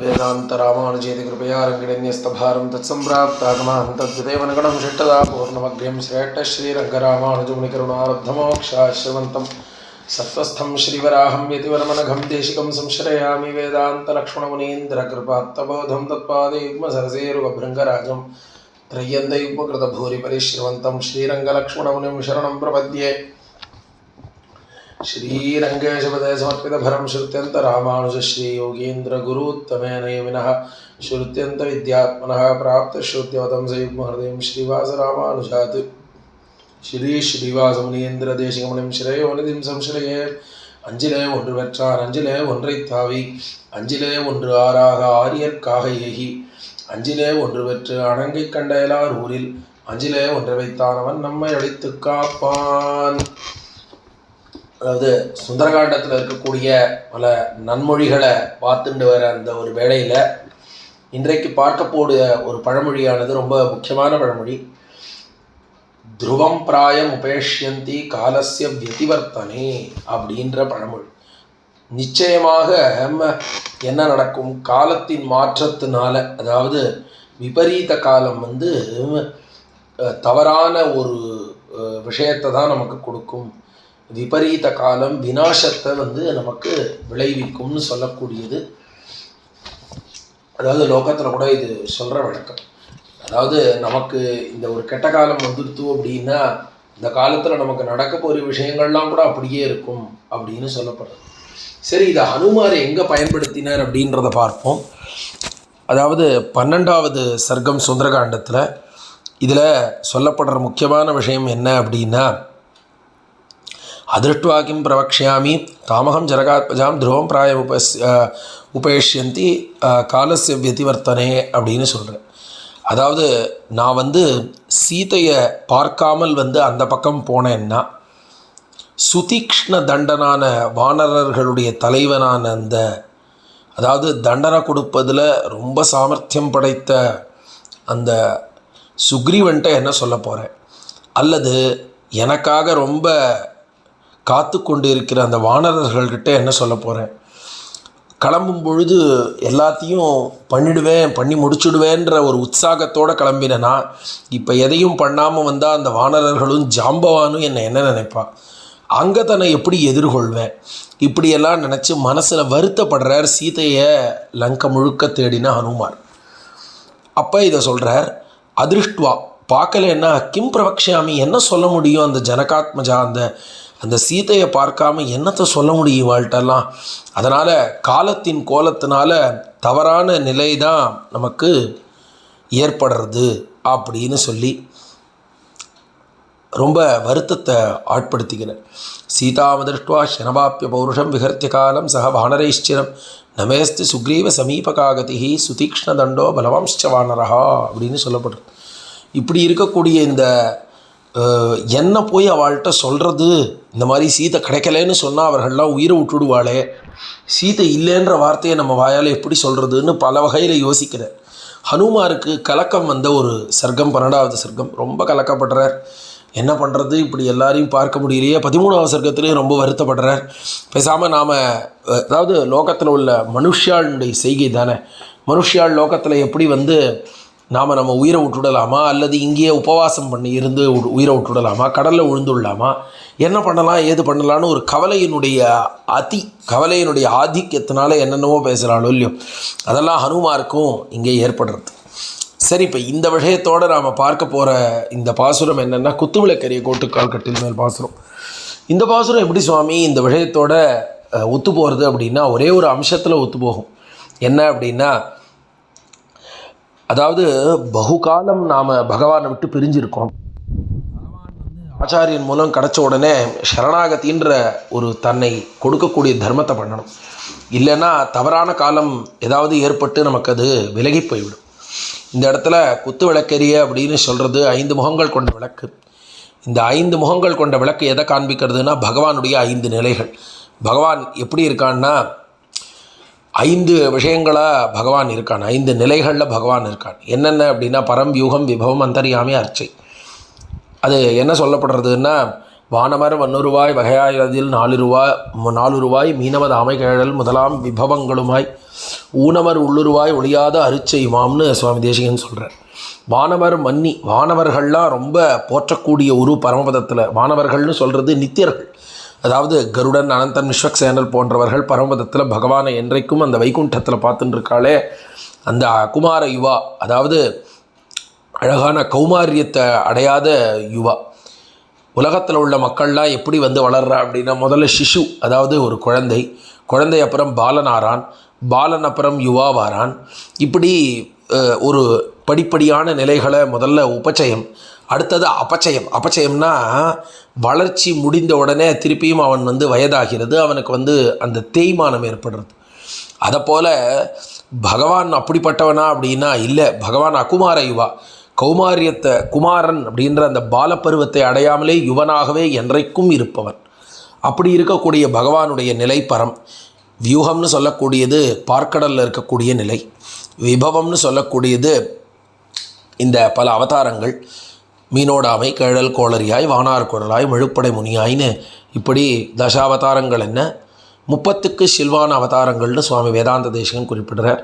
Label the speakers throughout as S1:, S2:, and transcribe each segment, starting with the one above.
S1: वेदान्तरामानुजेति कृपया रङ्गिणन्यस्तभारं तत्सम्प्राप्तागमान् तद्विदेवनगणं षट्टदा पूर्णमग्र्यं श्रेष्ठश्रीरङ्गरामानुजमुनिकरुणारब्धमोक्षाश्रवन्तं सत्त्वस्थं श्रीवराहं यतिवरमनघं देशिकं संश्रयामि वेदान्तलक्ष्मणमुनीन्द्रकृपात्तबोधं तत्पादयुग्मसरसेरुगभृङ्गराजं त्रय्यन्तयुग्मकृतभूरिपरिश्रवन्तं श्रीरङ्गलक्ष्मणमुनिं शरणं प्रपद्ये श्रीरङ्गेशपदे समर्पितभरं श्रुत्यन्तरामानुजश्रीयोगीन्द्रगुरूत्तमेन यमिनः श्रुत्यन्तविद्यात्मनः प्राप्तश्रुत्यवतं सयुग्महृदयं श्रीवासरामानुजात् ஸ்ரீஸ்ரீவாசமுனீந்திரதேசிகமணிம் ஸ்ரேயோநிதிம் சம்ஸ்ரயே அஞ்சிலே ஒன்று பெற்றார் அஞ்சிலே ஒன்றைத் தாவி அஞ்சிலே ஒன்று ஆறாக ஆரியர்க்காக ஏகி அஞ்சிலே ஒன்று பெற்று அணங்கிக் கண்ட எல்லார் ஊரில் அஞ்சிலே ஒன்று வைத்தானவன் நம்மை அடித்து காப்பான் அதாவது சுந்தரகாண்டத்தில் இருக்கக்கூடிய பல நன்மொழிகளை பார்த்துட்டு வர அந்த ஒரு வேளையில் இன்றைக்கு பார்க்கக்கூடிய ஒரு பழமொழியானது ரொம்ப முக்கியமான பழமொழி. துருவம் பிராயம் உபேஷ்யந்தி காலசிய வியதிவர்த்தனே அப்படின்ற பழமொழி. நிச்சயமாக என்ன நடக்கும்? காலத்தின் மாற்றத்தினால அதாவது விபரீத காலம் வந்து தவறான ஒரு விஷயத்தை தான் நமக்கு கொடுக்கும். விபரீத காலம் வினாசத்தை வந்து நமக்கு விளைவிக்கும்னு சொல்லக்கூடியது. அதாவது லோகத்தில் கூட இது சொல்கிற வழக்கம். அதாவது நமக்கு இந்த ஒரு கெட்ட காலம் வந்துடுத்து அப்படின்னா இந்த காலத்தில் நமக்கு நடக்க போகிற விஷயங்கள்லாம் கூட அப்படியே இருக்கும் அப்படின்னு சொல்லப்படுறது சரி இதை அனுமார் எங்கே பயன்படுத்தினார் அப்படின்றத பார்ப்போம். அதாவது பன்னெண்டாவது சர்க்கம் சுந்தரகாண்டத்தில் இதில் சொல்லப்படுற முக்கியமான விஷயம் என்ன அப்படின்னா அதிருஷ்டுவா கிம் பிரவக்ஷாமி தாமகம் ஜனகாத்மஜாம் துருவம் பிராய உபஸ் அஹ், காலசிய அஹ், வியதிவர்த்தனே அப்படின்னு சொல்கிறேன் அதாவது நான் வந்து சீதையை பார்க்காமல் வந்து அந்த பக்கம் போனேன்னா சுதீக்ஷ்ண தண்டனான வானரர்களுடைய தலைவனான அந்த அதாவது தண்டனை கொடுப்பதில் ரொம்ப சாமர்த்தியம் படைத்த அந்த சுக்ரீவன்ட்ட என்ன சொல்ல போகிறேன் அல்லது எனக்காக ரொம்ப காத்து கொண்டு இருக்கிற அந்த வானரர்கள்கிட்ட என்ன சொல்ல போகிறேன் கிளம்பும் பொழுது எல்லாத்தையும் பண்ணிடுவேன் பண்ணி முடிச்சுடுவேன்ற ஒரு உற்சாகத்தோடு கிளம்பினேன்னா இப்போ எதையும் பண்ணாமல் வந்தால் அந்த வானரர்களும் ஜாம்பவானும் என்னை என்ன நினைப்பா? அங்கே தன்னை எப்படி எதிர்கொள்வேன்? இப்படியெல்லாம் நினச்சி மனசில் வருத்தப்படுறார் சீதையை லங்கை முழுக்க தேடின ஹனுமார் அப்போ இதை சொல்கிறார் அதிருஷ்டுவா பார்க்கலன்னா கிம் பிரவக்ஷாமி என்ன சொல்ல முடியும் அந்த ஜனகாத்மஜா அந்த அந்த சீதையை பார்க்காம என்னத்தை சொல்ல முடியும் வாழ்ட்டெல்லாம்? அதனால் காலத்தின் கோலத்தினால தவறான நிலை தான் நமக்கு ஏற்படுறது அப்படின்னு சொல்லி ரொம்ப வருத்தத்தை ஆட்படுத்திக்கிறேன் சீதாமதிருஷ்டுவா ஷனபாப்பிய பௌருஷம் விகர்த்திய காலம் சக வானரைஷ்சிரம் நமேஸ்தி சுக்ரீவ சமீபகாகதி சுதீக்ஷ்ண தண்டோ பலவம்ச வானரஹா அப்படின்னு சொல்லப்படுது இப்படி இருக்கக்கூடிய இந்த என்ன போய் அவள்கிட்ட சொல்கிறது இந்த மாதிரி சீதை கிடைக்கலன்னு சொன்னால் அவர்கள்லாம் உயிரை விட்டுடுவாளே. சீதை இல்லைன்ற வார்த்தையை நம்ம வாயால் எப்படி சொல்கிறதுன்னு பல வகையில் யோசிக்கிறேன். ஹனுமாருக்கு கலக்கம் வந்த ஒரு சர்க்கம் பன்னெண்டாவது சர்க்கம் ரொம்ப கலக்கப்படுறார். என்ன பண்ணுறது இப்படி எல்லாரையும் பார்க்க முடியலையே. பதிமூணாவது சர்க்கத்துலேயும் ரொம்ப வருத்தப்படுறார். பேசாமல் நாம் அதாவது லோகத்தில் உள்ள மனுஷியாளுடைய செய்கை தானே? மனுஷியாள் லோகத்தில் எப்படி வந்து நாம் நம்ம உயிரை விட்டுடலாமா? அல்லது இங்கேயே உபவாசம் பண்ணி இருந்து உயிரை விட்டுடலாமா? கடலில் விழுந்துடலாமா? என்ன பண்ணலாம்? ஏது பண்ணலான்னு ஒரு கவலையினுடைய அதி கவலையினுடைய ஆதிக்கத்தினால என்னென்னவோ பேசுகிறாளோ இல்லையோ. அதெல்லாம் ஹனுமாருக்கும் இங்கே ஏற்படுறது. சரி இப்போ இந்த விஷயத்தோடு நாம் பார்க்க போகிற இந்த பாசுரம் என்னென்னா குத்துவிளக்கரிய கோட்டுக்கால் கால்கட்டில் மேல் பாசுரம். இந்த பாசுரம் எப்படி சுவாமி? இந்த விஷயத்தோட ஒத்து போகிறது அப்படின்னா ஒரே ஒரு அம்சத்தில் ஒத்து போகும் என்ன அப்படின்னா அதாவது பகுகாலம் நாம் பகவானை விட்டு பிரிஞ்சிருக்கோம். ஆச்சாரியன் மூலம் கிடச்ச உடனே சரணாகத்தின்ற ஒரு தன்னை கொடுக்கக்கூடிய தர்மத்தை பண்ணணும். இல்லைன்னா தவறான காலம் ஏதாவது ஏற்பட்டு நமக்கு அது விலகி போய்விடும். இந்த இடத்துல குத்து விளக்கெரிய அப்படின்னு சொல்கிறது ஐந்து முகங்கள் கொண்ட விளக்கு. இந்த ஐந்து முகங்கள் கொண்ட விளக்கு எதை காண்பிக்கிறதுனா பகவானுடைய ஐந்து நிலைகள். பகவான் எப்படி இருக்கான்னா ஐந்து விஷயங்களாக பகவான் இருக்கான். ஐந்து நிலைகளில் பகவான் இருக்கான். என்னென்ன அப்படின்னா பரம் யூகம் விபவம் அந்தர்யாமி அர்ச்சை. அது என்ன சொல்லப்படுறதுன்னா வானமர் வன்னுருவாய் வகையாயதில் நாலு ரூபாய் நாலு ரூபாய் மீனவ தாமை கேழல் முதலாம் விபவங்களுமாய் ஊனமர் உள்ளுருவாய் ஒளியாத அருச்செய்வாம்னு சுவாமி தேசிகன் சொல்கிறார் வானவர் மன்னி வானவர்கள்லாம் ரொம்ப போற்றக்கூடிய ஒரு பரமபதத்தில். வானவர்கள்னு சொல்கிறது நித்தியர்கள். அதாவது கருடன் அனந்தன் விஸ்வக்சேனல் போன்றவர்கள் பரமபதத்தில் பகவானை என்றைக்கும் அந்த வைகுண்டத்தில் பார்த்துட்டுருக்காளே அந்த குமார யுவா அதாவது அழகான கௌமாரியத்தை அடையாத யுவா. உலகத்தில் உள்ள மக்கள்லாம் எப்படி வந்து வளர்றா அப்படின்னா முதல்ல சிசு அதாவது ஒரு குழந்தை. குழந்தை அப்புறம் பாலனாரான். பாலன் அப்புறம் யுவாவாரான். இப்படி ஒரு படிப்படியான நிலைகளை முதல்ல உபச்சயம். அடுத்தது அபச்சயம். அபச்சயம்னா வளர்ச்சி முடிந்த உடனே திருப்பியும் அவன் வந்து வயதாகிறது. அவனுக்கு வந்து அந்த தேய்மானம் ஏற்படுறது. அதை போல் பகவான் அப்படிப்பட்டவனா அப்படின்னா இல்லை. பகவான் அகுமார யுவா. கௌமாரியத்தை குமாரன் அப்படின்ற அந்த பாலப்பருவத்தை அடையாமலே யுவனாகவே என்றைக்கும் இருப்பவன். அப்படி இருக்கக்கூடிய பகவானுடைய நிலை பரம். வியூகம்னு சொல்லக்கூடியது பார்க்கடலில் இருக்கக்கூடிய நிலை. விபவம்னு சொல்லக்கூடியது இந்த பல அவதாரங்கள். மீனோடாமை கேழல் கோளரியாய் வானார் குரலாய் முழுப்படை முனியாய்னு இப்படி தசாவதாரங்கள் என்ன? முப்பத்துக்கு சில்வான அவதாரங்கள்னு சுவாமி வேதாந்த தேசிகன் குறிப்பிடுறார்.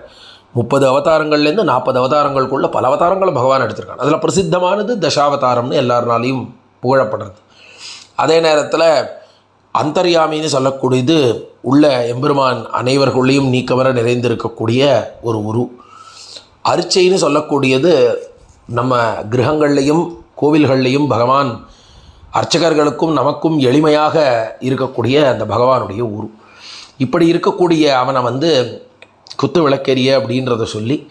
S1: முப்பது அவதாரங்கள்லேருந்து நாற்பது அவதாரங்களுக்குள்ள பல அவதாரங்களை பகவான் எடுத்திருக்காங்க அதில் பிரசித்தமானது தசாவதாரம்னு எல்லாருனாலையும் புகழப்படுறது. அதே நேரத்தில் அந்தர்யாமின்னு சொல்லக்கூடியது உள்ள எம்பெருமான் அனைவர்களையும் நீக்கமர நிறைந்திருக்கக்கூடிய ஒரு உரு. அரிச்சைன்னு சொல்லக்கூடியது நம்ம கிரகங்கள்லேயும் கோவில்கள்லேயும் பகவான் அர்ச்சகர்களுக்கும் நமக்கும் எளிமையாக இருக்கக்கூடிய அந்த பகவானுடைய ஊர். இப்படி இருக்கக்கூடிய அவனை வந்து குத்து விளக்கெரிய அப்படின்றத சொல்லி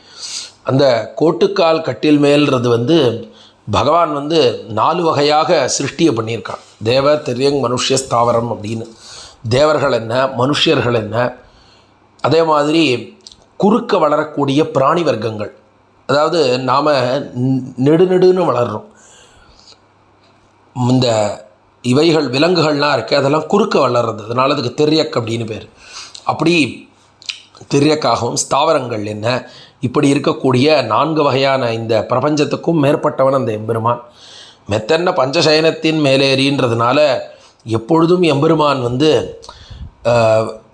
S1: அந்த கோட்டுக்கால் கட்டில் மேல்றது வந்து பகவான் வந்து நாலு வகையாக சிருஷ்டியை பண்ணியிருக்கான். தேவ திரியங் மனுஷ்ய ஸ்தாவரம் அப்படின்னு. தேவர்கள் என்ன மனுஷியர்கள் என்ன? அதே மாதிரி குறுக்க வளரக்கூடிய பிராணி வர்க்கங்கள். அதாவது நாம் நெடுநெடுன்னு வளர்கிறோம் இந்த இவைகள் விலங்குகள்லாம் இருக்குது அதெல்லாம் குறுக்க வளர்றது. அதனால் அதுக்கு தெரியக் அப்படின்னு பேர். அப்படி தெரியக்காகவும் ஸ்தாவரங்கள் என்ன? இப்படி இருக்கக்கூடிய நான்கு வகையான இந்த பிரபஞ்சத்துக்கும் மேற்பட்டவன் அந்த எம்பெருமான். மெத்தன்ன பஞ்சசயனத்தின் மேலேறின்றதுனால எப்பொழுதும் எம்பெருமான் வந்து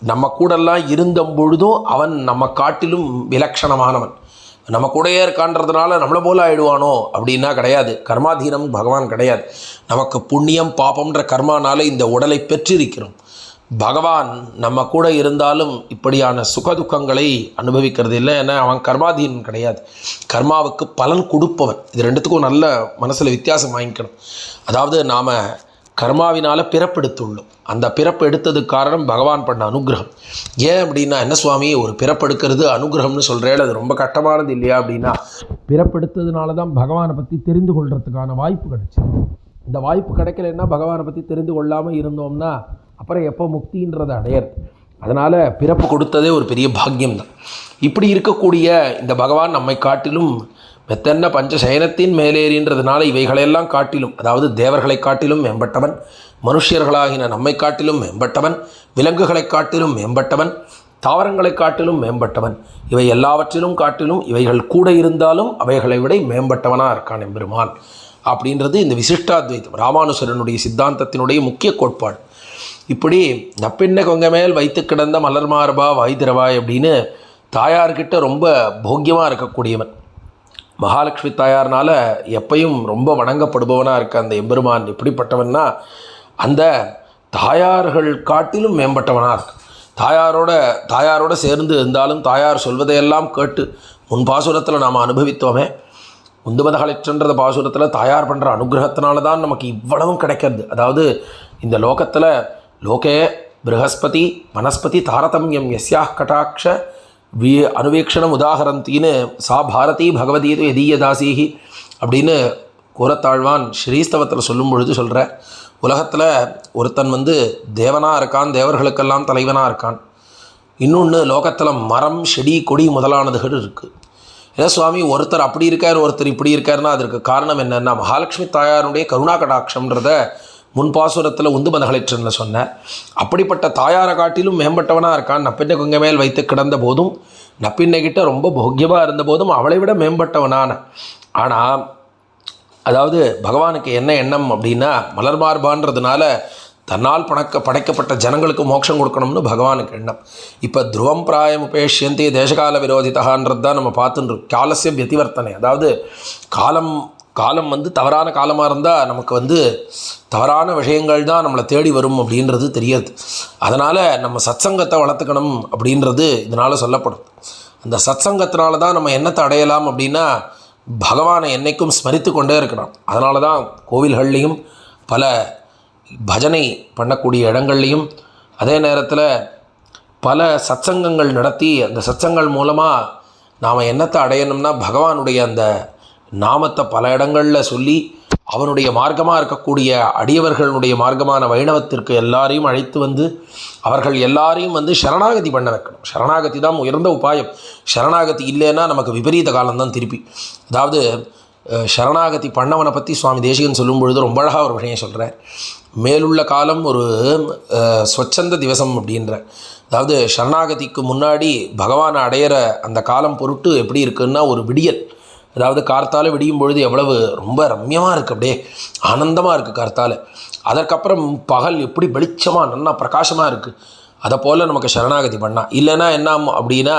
S1: நம்ம கூடெல்லாம் இருந்த பொழுதும் அவன் நம்ம காட்டிலும் விலக்ஷணமானவன். நம்ம கூடயே இருக்கான்றதுனால நம்மளை போல ஆயிடுவானோ? அப்படின்னா கிடையாது. கர்மாதீனம் பகவான் கிடையாது. நமக்கு புண்ணியம் பாபம்ன்ற கர்மானால இந்த உடலை பெற்றிருக்கிறோம். பகவான் நம்ம கூட இருந்தாலும் இப்படியான சுகதுக்கங்களை அனுபவிக்கிறது இல்லை ஏன்னா அவன் கர்மாதீனன் கிடையாது. கர்மாவுக்கு பலன் கொடுப்பவன். இது ரெண்டுத்துக்கும் நல்ல மனசில் வித்தியாசம் வாங்கிக்கணும். அதாவது நாம் கர்மாவினால் பிறப்பெடுத்துள்ளோம். அந்த பிறப்பு எடுத்ததுக்கு காரணம் பகவான் பண்ண அனுகிரகம். ஏன் அப்படின்னா என்ன சுவாமி ஒரு பிறப்பெடுக்கிறது அனுகிரகம்னு சொல்கிறேன் அது ரொம்ப கட்டமானது இல்லையா அப்படின்னா பிறப்பெடுத்ததுனால தான் பகவானை பற்றி தெரிந்து கொள்றதுக்கான வாய்ப்பு கிடைச்சிது. இந்த வாய்ப்பு கிடைக்கலன்னா பகவானை பற்றி தெரிந்து கொள்ளாமல் இருந்தோம்னா அப்புறம் எப்போ முக்தின்றதை அடையிறது. அதனால் பிறப்பு கொடுத்ததே ஒரு பெரிய பாக்கியம் தான் இப்படி இருக்கக்கூடிய இந்த பகவான் நம்மை காட்டிலும் மெத்தன்ன பஞ்ச சயனத்தின் மேலேறின்றதுனால இவைகளெல்லாம் காட்டிலும் அதாவது தேவர்களை காட்டிலும் மேம்பட்டவன் மனுஷியர்களாகின நம்மை காட்டிலும் மேம்பட்டவன் விலங்குகளை காட்டிலும் மேம்பட்டவன் தாவரங்களை காட்டிலும் மேம்பட்டவன் இவை எல்லாவற்றிலும் காட்டிலும் இவைகள் கூட இருந்தாலும் அவைகளை விட மேம்பட்டவனாக இருக்கான் எம்பெருமான் அப்படின்றது இந்த விசிஷ்டாத்வைத்தம். ராமானுசரனுடைய சித்தாந்தத்தினுடைய முக்கிய கோட்பாடு. இப்படி நப்பின்ன கொங்க மேல் வைத்து கிடந்த மலர் மார்பா வாய்திரவாய் அப்படின்னு தாயார்கிட்ட ரொம்ப போக்கியமாக இருக்கக்கூடியவன். மகாலட்சுமி தாயார்னால் எப்பையும் ரொம்ப வணங்கப்படுபவனாக இருக்க அந்த எம்பெருமான் எப்படிப்பட்டவன்னா அந்த தாயார்கள் காட்டிலும் மேம்பட்டவனாக இருக்கு. தாயாரோட தாயாரோட சேர்ந்து இருந்தாலும் தாயார் சொல்வதையெல்லாம் கேட்டு முன் பாசுரத்தில் நாம் அனுபவித்தோமே. உந்துமதகளிற்றன்ற பாசுரத்தில் தாயார் பண்ணுற அனுகிரகத்தினால தான் நமக்கு இவ்வளவும் கிடைக்கிறது. அதாவது இந்த லோகத்தில் லோகே ப்ரஹஸ்பதி வனஸ்பதி தாரதமியம் எஸ்யா கட்டாட்ச வி அனுவேக்ஷணம் உதாகரந்தின்னு சா பாரதி பகவதீது எதீயதாசீகி அப்படின்னு கூறத்தாழ்வான் ஸ்ரீஸ்தவத்தில் சொல்லும் பொழுது சொல்கிற உலகத்தில் ஒருத்தன் வந்து தேவனாக இருக்கான் தேவர்களுக்கெல்லாம் தலைவனாக இருக்கான். இன்னொன்று லோகத்தில் மரம் செடி கொடி முதலானதுகள் இருக்குது ஏன்னா சுவாமி ஒருத்தர் அப்படி இருக்கார் ஒருத்தர் இப்படி இருக்காருன்னா அதற்கு காரணம் என்னென்னா மகாலட்சுமி தாயாருடைய கருணா கடாட்சம்ன்றத முன்பாசுரத்தில் உந்து மதகளிற்றனில் சொன்னேன் அப்படிப்பட்ட தாயாரை காட்டிலும் மேம்பட்டவனாக இருக்கான். நப்பின்னை குங்க மேல் வைத்து கிடந்த போதும் நப்பின்னைகிட்ட ரொம்ப போக்கியமாக இருந்த போதும் அவளை விட மேம்பட்டவனான. ஆனால் அதாவது பகவானுக்கு என்ன எண்ணம் அப்படின்னா மலர் மார்பான்றதுனால தன்னால் பணக்க படைக்கப்பட்ட ஜனங்களுக்கு மோட்சம் கொடுக்கணும்னு பகவானுக்கு எண்ணம். இப்போ துருவம் பிராயம் உபேஷியந்தி தேசகால விரோதிதகான்றது தான் நம்ம பார்த்துட்டு காலசிய வத்திவர்த்தனை அதாவது காலம் காலம் வந்து தவறான காலமாக இருந்தால் நமக்கு வந்து தவறான விஷயங்கள் தான் நம்மளை தேடி வரும் அப்படின்றது தெரியாது. அதனால் நம்ம சத்சங்கத்தை வளர்த்துக்கணும் அப்படின்றது இதனால் சொல்லப்படும். அந்த சத்சங்கத்தினால தான் நம்ம என்னத்தை அடையலாம் அப்படின்னா பகவானை என்றைக்கும் ஸ்மரித்து கொண்டே இருக்கணும். அதனால தான் கோவில்கள்லேயும் பல பஜனை பண்ணக்கூடிய இடங்கள்லையும் அதே நேரத்தில் பல சத்சங்கங்கள் நடத்தி அந்த சத்சங்கள் மூலமாக நாம் என்னத்தை அடையணும்னா பகவானுடைய அந்த நாமத்தை பல இடங்களில் சொல்லி அவனுடைய மார்க்கமாக இருக்கக்கூடிய அடியவர்களுடைய மார்க்கமான வைணவத்திற்கு எல்லாரையும் அழைத்து வந்து அவர்கள் எல்லாரையும் வந்து சரணாகதி பண்ண வைக்கணும். சரணாகதி தான் உயர்ந்த உபாயம். சரணாகதி இல்லைன்னா நமக்கு விபரீத காலம்தான் திருப்பி. அதாவது ஷரணாகதி சரணாகதி பண்ணவனை பற்றி சுவாமி தேசிகன் சொல்லும் பொழுது ரொம்ப அழகாக ஒரு விஷயம் சொல்கிறார் மேலுள்ள காலம் ஒரு ஸ்வச்சந்த திவசம் அப்படின்ற அதாவது சரணாகதிக்கு முன்னாடி பகவானை அடையிற அந்த காலம் பொருட்டு எப்படி இருக்குன்னா ஒரு விடியல். அதாவது கார்த்தால விடியும் பொழுது எவ்வளவு ரொம்ப ரம்யமாக இருக்குது அப்படியே ஆனந்தமாக இருக்குது கார்த்தால. அதற்கப்புறம் பகல் எப்படி வெளிச்சமாக நல்லா பிரகாசமாக இருக்குது அதை போல் நமக்கு சரணாகதி பண்ணால் இல்லைன்னா என்ன ஆகும் அப்படின்னா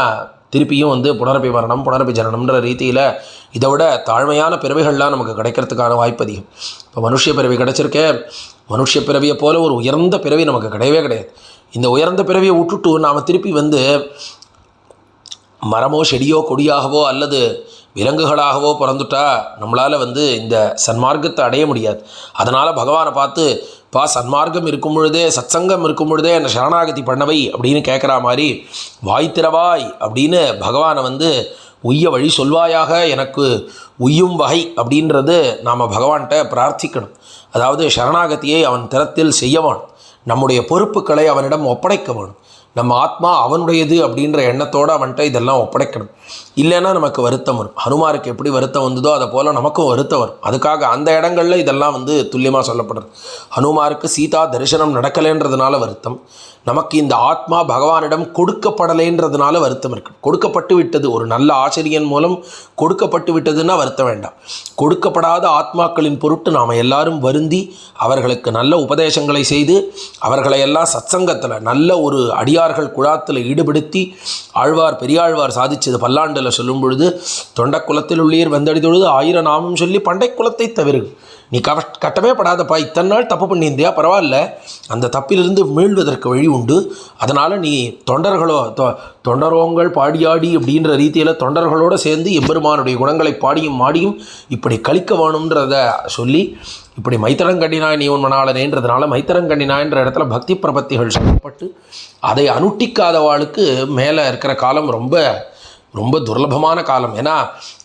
S1: திருப்பியும் வந்து புனரப்பி மரணம் புனரப்பி ஜனனம்ன்ற ரீதியில் இதை விட தாழ்மையான பிறவைகள்லாம் நமக்கு கிடைக்கிறதுக்கான வாய்ப்பு அதிகம். இப்போ மனுஷ பிறவி கிடைச்சிருக்கே மனுஷ பிறவியை போல் ஒரு உயர்ந்த பிறவி நமக்கு கிடையவே கிடையாது. இந்த உயர்ந்த பிறவியை விட்டுட்டு நாம் திருப்பி வந்து மரமோ செடியோ கொடியாகவோ அல்லது விலங்குகளாகவோ பிறந்துட்டா நம்மளால் வந்து இந்த சன்மார்க்கத்தை அடைய முடியாது. அதனால் பகவானை பார்த்து பா சன்மார்க்கம் இருக்கும் பொழுதே சத்சங்கம் இருக்கும் பொழுதே என்னை சரணாகதி பண்ணவை அப்படின்னு கேட்குற மாதிரி வாய் திறவாய் அப்படின்னு பகவானை வந்து உய்ய வழி சொல்வாயாக எனக்கு உய்யும் வகை அப்படின்றது நாம் பகவான்கிட்ட பிரார்த்திக்கணும். அதாவது சரணாகதியை அவன் திறத்தில் செய்ய வேணும். நம்முடைய பொறுப்புகளை அவனிடம் ஒப்படைக்க வேணும். நம்ம ஆத்மா அவனுடையது அப்படின்ற எண்ணத்தோடு அவன்கிட்ட இதெல்லாம் ஒப்படைக்கணும். இல்லைன்னா நமக்கு வருத்தம் வரும். ஹனுமாருக்கு எப்படி வருத்தம் வந்ததோ அதை போல் நமக்கும் வருத்தம் வரும். அதுக்காக அந்த இடங்களில் இதெல்லாம் வந்து துல்லியமாக சொல்லப்படுறது. ஹனுமாருக்கு சீதா தரிசனம் நடக்கலைன்றதுனால வருத்தம். நமக்கு இந்த ஆத்மா பகவானிடம் கொடுக்கப்படலைன்றதுனால வருத்தம் இருக்கு. கொடுக்கப்பட்டு விட்டது. ஒரு நல்ல ஆசிரியன் மூலம் கொடுக்கப்பட்டு விட்டதுன்னா வருத்தம் வேண்டாம். கொடுக்கப்படாத ஆத்மாக்களின் பொருட்டு நாம் எல்லாரும் வருந்தி அவர்களுக்கு நல்ல உபதேசங்களை செய்து அவர்களை எல்லாம் சத்சங்கத்தில் நல்ல ஒரு அடியார்கள் குழாத்தில் ஈடுபடுத்தி ஆழ்வார் பெரியாழ்வார் சாதிச்சது பல்லாண்டில் சொல்லும் பொழுது தொண்டை குலத்தில் உள்ளீர் வந்தடி தொழுது ஆயிரம் நாமம் சொல்லி பண்டை குலத்தை தவிர. நீ கவ கட்டமே படாதப்பா இத்தனை நாள் தப்பு பண்ணியிருந்தியா? பரவாயில்ல. அந்த தப்பிலிருந்து மீள்வதற்கு வழி உண்டு. அதனால் நீ தொண்டர்களோ தொ தொண்டரோங்கள் பாடியாடி அப்படின்ற ரீதியில் தொண்டர்களோடு சேர்ந்து எம்பெருமானுடைய குணங்களை பாடியும் மாடியும் இப்படி கழிக்க வேணுன்றத சொல்லி இப்படி மைத்தரங்கண்ணினாய் நீ உன் மணாளனேன்றதுனால மைத்தரங்கண்ணினாய்ன்ற இடத்துல பக்தி பிரபத்திகள் சொல்லப்பட்டு அதை அனுட்டிக்காதவாளுக்கு மேலே இருக்கிற காலம் ரொம்ப ரொம்ப துர்லபமான காலம். ஏன்னா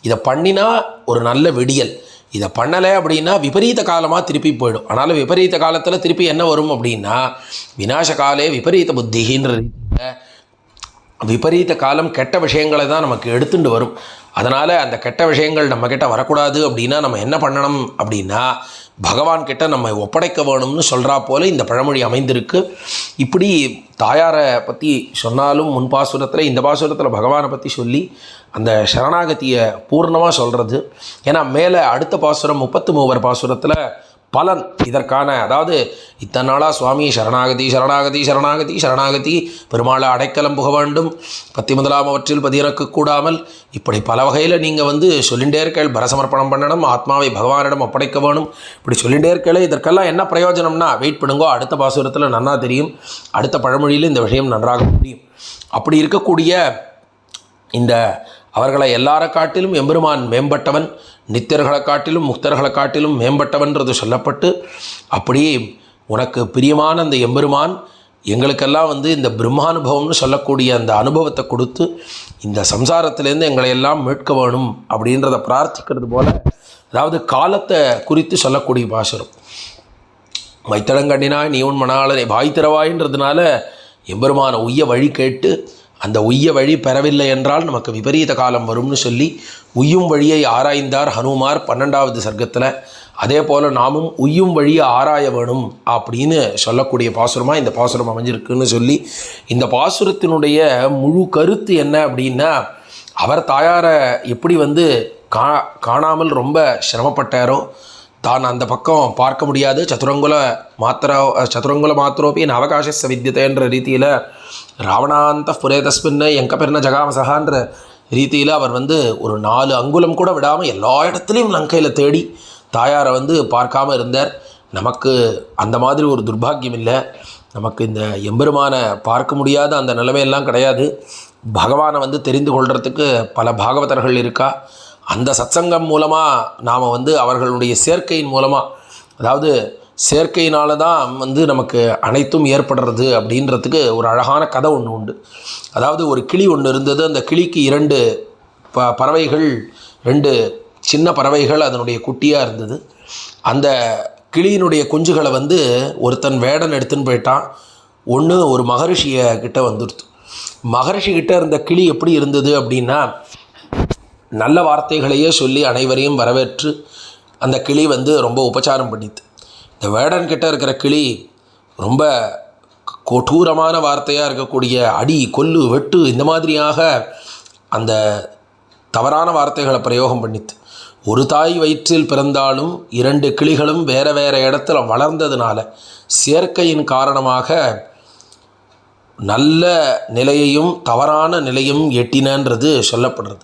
S1: இதை பண்ணினா ஒரு நல்ல விடியல். இதை பண்ணலை அப்படின்னா விபரீத காலமாக திருப்பி போயிடும். அதனால் விபரீத காலத்தில் திருப்பி என்ன வரும் அப்படின்னா வினாசகாலே விபரீத புத்திகின்ற ரீதியில் விபரீத காலம் கெட்ட விஷயங்களை தான் நமக்கு எடுத்துட்டு வரும். அதனால் அந்த கெட்ட விஷயங்கள் நம்ம வரக்கூடாது அப்படின்னா நம்ம என்ன பண்ணணும் அப்படின்னா பகவான்கிட்ட நம்ம ஒப்படைக்க வேணும்னு சொல்கிறா போல இந்த பழமொழி அமைந்திருக்கு. இப்படி தாயாரை பற்றி சொன்னாலும் முன் பாசுரத்தில் இந்த பாசுரத்தில் பகவானை பற்றி சொல்லி அந்த சரணாகதியை பூர்ணமாக சொல்கிறது ஏன்னா மேலே அடுத்த பாசுரம் முப்பத்து மூவர் பாசுரத்தில் பலன். இதற்கான அதாவது இத்தனை நாளாக சுவாமி சரணாகதி சரணாகதி சரணாகதி சரணாகதி பெருமாளை அடைக்கலம் புக வேண்டும். பத்தி முதலாம் அவற்றில் பதியிறக்க கூடாமல் இப்படி பல வகையில் நீங்கள் வந்து சொல்லிண்டே இருக்கேள் பரசமர்ப்பணம் பண்ணணும் ஆத்மாவை பகவானிடம் ஒப்படைக்க வேணும். இப்படி சொல்லிண்டே இருக்கல இதற்கெல்லாம் என்ன பிரயோஜனம்னா வெயிட் பண்ணுங்கோ அடுத்த பாசுரத்தில் நன்னா தெரியும். அடுத்த பழமொழியில் இந்த விஷயம் நன்றாக முடியும் அப்படி இருக்கக்கூடிய இந்த அவர்களை எல்லாரை காட்டிலும் எம்பெருமான் மேம்பட்டவன் நித்தியர்களை காட்டிலும் முக்தர்களை காட்டிலும் மேம்பட்டவன்றது சொல்லப்பட்டு அப்படியே உனக்கு பிரியமான அந்த எம்பெருமான் எங்களுக்கெல்லாம் வந்து இந்த பிரம்மானுபவம்னு சொல்லக்கூடிய அந்த அனுபவத்தை கொடுத்து இந்த சம்சாரத்திலேருந்து எங்களை எல்லாம் மீட்க வேணும் அப்படின்றத பிரார்த்திக்கிறது போல அதாவது காலத்தை குறித்து சொல்லக்கூடிய பாசுரம். மைத்தளங்கண்ணினாய் நீ உன் மணாளனை வாய் திறவாயின்றதுனால எம்பெருமான உய்ய வழி கேட்டு அந்த உய்ய வழி பெறவில்லை என்றால் நமக்கு விபரீத காலம் வரும்னு சொல்லி உய்யும் வழியை ஆராய்ந்தார் ஹனுமார் பன்னெண்டாவது சர்க்கத்தில். அதே போல் நாமும் உய்யும் வழியை ஆராய வேணும் அப்படின்னு சொல்லக்கூடிய பாசுரமாக இந்த பாசுரம் அமைஞ்சிருக்குன்னு சொல்லி இந்த பாசுரத்தினுடைய முழு கருத்து என்ன அப்படின்னா அவர் தாயாரை எப்படி வந்து கா காணாமல் ரொம்ப சிரமப்பட்டாரோ தான் அந்த பக்கம் பார்க்க முடியாது. சதுரங்குல மாத்திர சதுரங்குல மாத்திரோப்பி அவகாச வித்தியதைன்ற ரீதியில் ராவணாந்த புரேதஸ்மின்னு எங்க பெருன ஜகாமசகான்ற ரீதியில் அவர் வந்து ஒரு நாலு அங்குலம் கூட விடாமல் எல்லா இடத்துலையும் லங்கையில் தேடி தாயாரை வந்து பார்க்காம இருந்தார். நமக்கு அந்த மாதிரி ஒரு துர்பாக்கியம் இல்லை. நமக்கு இந்த எம்பெருமானை பார்க்க முடியாத அந்த நிலைமையெல்லாம் கிடையாது. பகவானை வந்து தெரிந்து கொள்கிறதுக்கு பல பாகவதர்கள் இருக்கா? அந்த சத்சங்கம் மூலமாக நாம் வந்து அவர்களுடைய சேர்க்கையின் மூலமாக அதாவது சேர்க்கையினால தான் வந்து நமக்கு அனைத்தும் ஏற்படுறது அப்படின்றதுக்கு ஒரு அழகான கதை ஒன்று உண்டு. அதாவது ஒரு கிளி ஒன்று இருந்தது. அந்த கிளிக்கு இரண்டு ப பறவைகள் ரெண்டு சின்ன பறவைகள் அதனுடைய குட்டியாக இருந்தது. அந்த கிளியினுடைய குஞ்சுகளை வந்து ஒருத்தன் வேடன் எடுத்துன்னு போயிட்டான். ஒன்று ஒரு மகரிஷியை கிட்டே வந்துடுத்து. மகரிஷி கிட்டே இருந்த கிளி எப்படி இருந்தது அப்படின்னா நல்ல வார்த்தைகளையே சொல்லி அனைவரையும் வரவேற்று அந்த கிளி வந்து ரொம்ப உபச்சாரம் பண்ணித்து. இந்த வேடன்கிட்ட இருக்கிற கிளி ரொம்ப கொடூரமான வார்த்தையாக இருக்கக்கூடிய அடி கொல்லு வெட்டு இந்த மாதிரியாக அந்த தவறான வார்த்தைகளை பிரயோகம் பண்ணித்து ஒரு தாய் வயிற்றில் பிறந்தாலும் இரண்டு கிளிகளும் வேறு வேறு இடத்துல வளர்ந்ததுனால சேர்க்கையின் காரணமாக நல்ல நிலையையும் தவறான நிலையும் எட்டினன்றது சொல்லப்படுறது.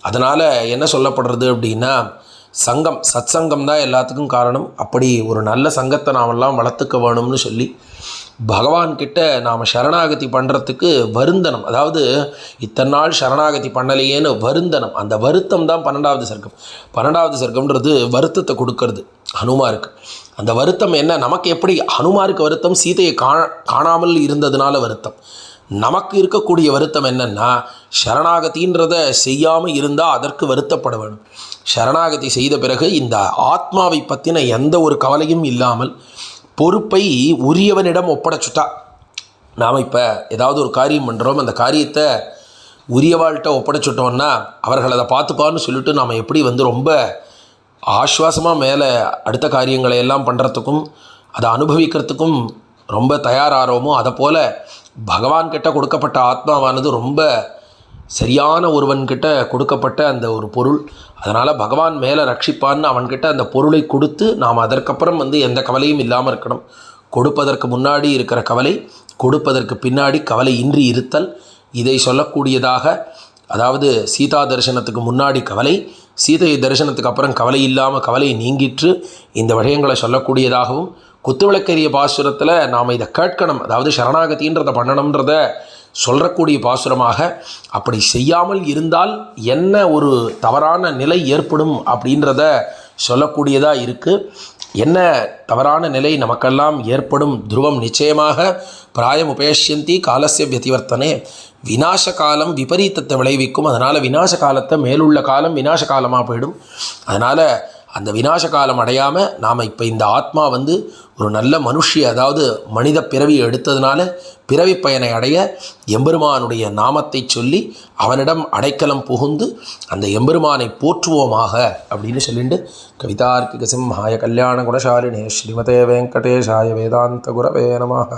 S1: அதனால் என்ன சொல்லப்படுறது அப்படின்னா சங்கம் சத் சங்கம் தான் எல்லாத்துக்கும் காரணம். அப்படி ஒரு நல்ல சங்கத்தை நாமெல்லாம் வளர்த்துக்க வேணும்னு சொல்லி பகவான்கிட்ட நாம் சரணாகதி பண்ணுறதுக்கு வருந்தனம். அதாவது இத்தனை நாள் சரணாகதி பண்ணலையேன்னு வருந்தனம். அந்த வருத்தம் தான் பன்னெண்டாவது சர்க்கம். பன்னெண்டாவது சர்க்கம்ன்றது வருத்தத்தை கொடுக்கறது. ஹனுமாருக்கு. அந்த வருத்தம் என்ன? நமக்கு எப்படி? ஹனுமாருக்கு வருத்தம் சீதையை கா காணாமல் இருந்ததுனால வருத்தம். நமக்கு இருக்கக்கூடிய வருத்தம் என்னென்னா சரணாகதின்றதை செய்யாமல் இருந்தால் அதற்கு வருத்தப்பட வேணும். சரணாகதி செய்த பிறகு இந்த ஆத்மாவை பற்றின எந்த ஒரு கவலையும் இல்லாமல் பொறுப்பை உரியவனிடம் ஒப்படைச்சுட்டா. நாம் இப்போ ஏதாவது ஒரு காரியம் பண்ணுறோம் அந்த காரியத்தை உரியவாள்கிட்ட ஒப்படைச்சுட்டோம்னா அவர்கள் அதை பார்த்துப்பான்னு சொல்லிட்டு நாம் எப்படி வந்து ரொம்ப ஆஸ்வாசமாக மேலே அடுத்த காரியங்களை எல்லாம் பண்ணுறதுக்கும் அதை அனுபவிக்கிறதுக்கும் ரொம்ப தயாராகிறோமோ அதை போல் பகவான்கிட்ட கொடுக்கப்பட்ட ஆத்மாவானது ரொம்ப சரியான ஒருவன்கிட்ட கொடுக்கப்பட்ட அந்த ஒரு பொருள். அதனால் பகவான் மேலே ரட்சிப்பான்னு அவன்கிட்ட அந்த பொருளை கொடுத்து நாம் அதற்கப்புறம் வந்து எந்த கவலையும் இல்லாமல் இருக்கணும். கொடுப்பதற்கு முன்னாடி இருக்கிற கவலை கொடுப்பதற்கு பின்னாடி கவலை இன்றி இருத்தல் இதை சொல்லக்கூடியதாக அதாவது சீதா தரிசனத்துக்கு முன்னாடி கவலை சீதையை தரிசனத்துக்கு அப்புறம் கவலை இல்லாமல் கவலை நீங்கிற்று இந்த விஷயங்களை சொல்லக்கூடியதாகவும் குத்துவிளக்கரிய பாசுரத்தில் நாம் இதை கேட்கணும். அதாவது சரணாகதின்றதை பண்ணணுன்றத சொல்லக்கூடிய பாசுரமாக அப்படி செய்யாமல் இருந்தால் என்ன ஒரு தவறான நிலை ஏற்படும்? அப்படின்றத சொல்லக்கூடியதாக இருக்குது என்ன தவறான நிலை நமக்கெல்லாம் ஏற்படும்? துருவம் நிச்சயமாக பிராயம் உபேஷந்தி காலசிய வியதிவர்த்தனே விநாச காலம் விபரீத்தத்தை விளைவிக்கும். அதனால் விநாச காலத்தை மேலுள்ள காலம் விநாச காலமாக போயிடும். அதனால் அந்த விநாச காலம் அடையாமல் நாம் இப்போ இந்த ஆத்மா வந்து ஒரு நல்ல மனுஷி அதாவது மனித பிறவி எடுத்ததுனால பிறவி பயனை அடைய எம்பெருமானுடைய நாமத்தை சொல்லி அவனிடம் அடைக்கலம் புகுந்து அந்த எம்பெருமானை போற்றுவோமாக அப்படின்னு சொல்லிட்டு கவிதார்க்கிக சிம்ஹாய கல்யாண குணசாலினே ஸ்ரீமதே வெங்கடேஷாய வேதாந்த குரவே நமஹ.